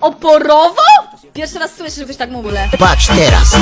Oporowo? Pierwszy raz słyszę, że ktoś tak mówi. Patrz teraz.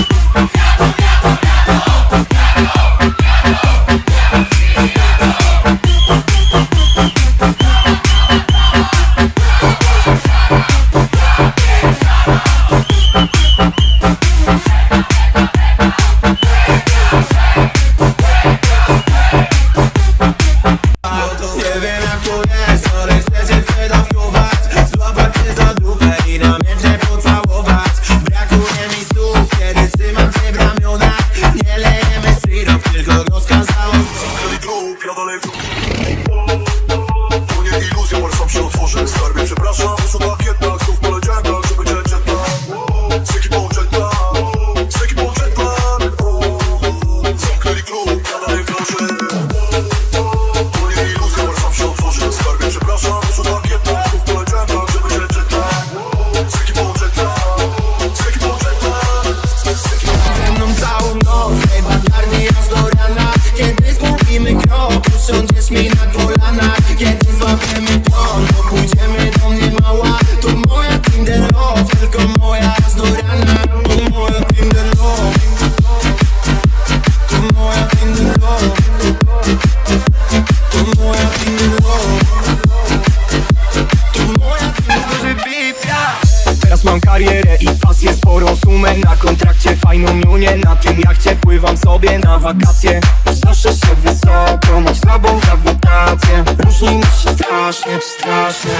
Kiedy złapiemy to pójdziemy do mnie mała. To moja Tinder love, tylko moja aż do rana To moja Tinder love To moja Tinder love To moja Tinder love To moja Tinder wypipia Teraz mam karierę i pasję, sporą sumę. Na kontrakcie, fajną niunię Na tym jachcie pływam sobie na wakacje. Zawsze się wysoko, mieć słabą grawitację. Różni mi się strasznie, strasznie